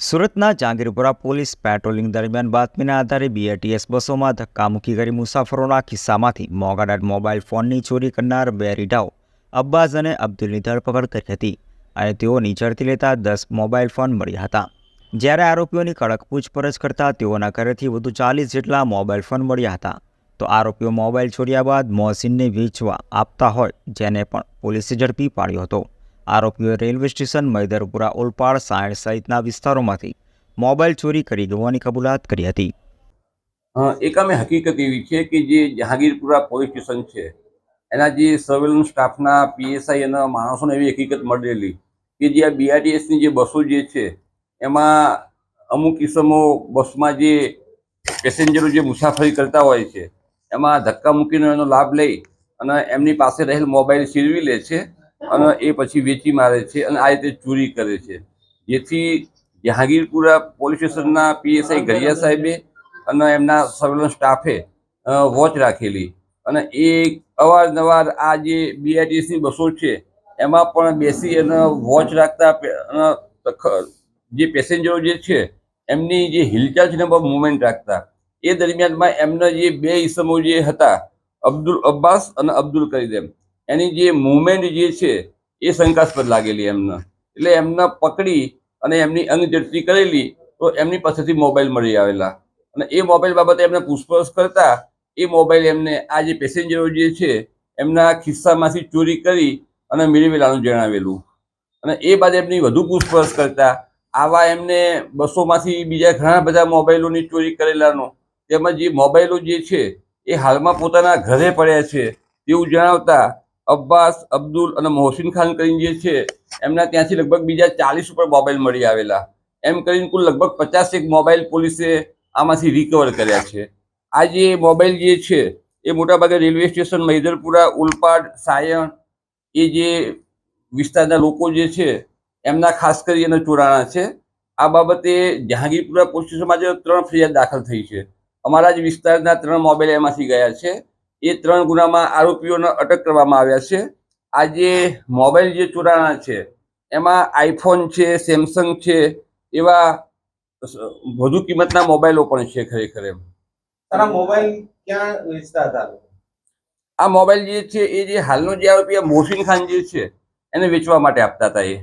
સુરતના Jahangirpura police patrolling દરમિયાન બાતમીના આધારે બીઆરટીએસ બસોમાં ધક્કા મૂકી કરી મુસાફરોના ખિસ્સામાંથી મોગાડાટ મોબાઈલ ફોનની ચોરી કરનાર બે રીઢાઓ, અબ્બાસ અને અબ્દુલની ધરપકડ કરી હતી. અને તેઓની ઝડપી લેતા દસ મોબાઈલ ફોન મળ્યા હતા. જ્યારે આરોપીઓની કડક પૂછપરછ કરતા તેઓના ઘરેથી વધુ ચાલીસ જેટલા મોબાઈલ ફોન મળ્યા હતા. તો આરોપીઓ મોબાઈલ ચોર્યા બાદ મોહસિનને વેચવા આપતા હોય, જેને પણ પોલીસે ઝડપી પાડ્યો હતો. આરોપીઓએ રેલવે સ્ટેશન, મૈદરપુરા, ઓલપાડ, સાયણ સહિતના વિસ્તારોમાંથી મોબાઈલ ચોરી કરી હોવાની કબૂલાત કરી હતી. એક અમે હકીકત એવી છે કે જે જહાંગીરપુરા પોલીસ સ્ટેશન છે, એના જે સર્વેલન્સ સ્ટાફના પીએસઆઈ અને માણસોને એવી હકીકત મળેલી કે જે આ બીઆરટીએસની જે બસો જે છે, એમાં અમુક કિસ્સામાં બસમાં જે પેસેન્જરો જે મુસાફરી કરતા હોય છે, એમાં ધક્કા મૂકીને એનો લાભ લઈ અને એમની પાસે રહેલ મોબાઈલ છીરવી લે છે અને એ પછી વેચી મારે છે અને આ રીતે ચોરી કરે છે. જેથી જહાંગીરપુરા પોલીસ સ્ટેશનના પીએસઆઈ ગરિયા સાહેબે અને એમના સર્વેલન્સ સ્ટાફે વોચ રાખેલી. અને એ અવારનવાર આ જે બીઆરટીએસની બસો છે, એમાં પણ બેસી અને વોચ રાખતા જે પેસેન્જરો જે છે, એમની જે હિલચાલ છે બહુ મુવમેન્ટ રાખતા. એ દરમિયાનમાં એમના જે બે ઈસમો જે હતા, અબ્દુલ અબ્બાસ અને અબ્દુલ કરીમ. એની જે મુવમેન્ટ જે છે, એ શંકાસ્પદ લાગેલી એમને. એટલે એમને પકડી અને એમની અંગ ઝડપી કરેલી, તો એમની પાસેથી મોબાઈલ મળી આવેલા. અને એ મોબાઈલ બાબતે એમને પૂછપરછ કરતા, એ મોબાઈલ એમને આ જે પેસેન્જરો જે છે, એમના ખિસ્સામાંથી ચોરી કરી અને મેળવેલાનું જણાવેલું. અને એ બાદ એમની વધુ પૂછપરછ કરતા, આવા એમને બસોમાંથી બીજા ઘણા બધા મોબાઈલોની ચોરી કરેલાનો, તેમજ જે મોબાઈલો જે છે, એ હાલમાં પોતાના ઘરે પડ્યા છે, તેવું જણાવતા અબ્બાસ, અબ્દુલ અને મોહસિન ખાન કરીને જે છે, એમના ત્યાંથી લગભગ બીજા ચાલીસ ઉપર મોબાઈલ મળી આવેલા. એમ કરીને કુલ લગભગ પચાસેક મોબાઈલ પોલીસે આમાંથી રિકવર કર્યા છે. આ જે મોબાઈલ જે છે, એ મોટાભાગે રેલવે સ્ટેશન મૈદરપુરા ઉલપાડ, સાયણ, એ જે વિસ્તારના લોકો જે છે, એમના ખાસ કરી અને ચોરાણા છે. આ બાબતે જહાંગીરપુરા પોલીસ સ્ટેશનમાં ત્રણ ફરિયાદ દાખલ થઈ છે. અમારા જ વિસ્તારના ત્રણ મોબાઈલ એમાંથી ગયા છે. એ ત્રણ ગુનામાં આરોપીઓને અટક કરવામાં આવ્યા છે. આ જે મોબાઈલ જે ચોરાણા છે એમાં આઈફોન છે સેમસંગ છે એવા વધુ કિંમતના મોબાઈલો પણ છે ખરેખર એમ. મોબાઈલ ક્યાં વેચતા હતા? આ મોબાઈલ જે છે એ જે હાલનો જે આરોપી મોહસિન ખાન જે છે એને વેચવા માટે આપતા હતા એ.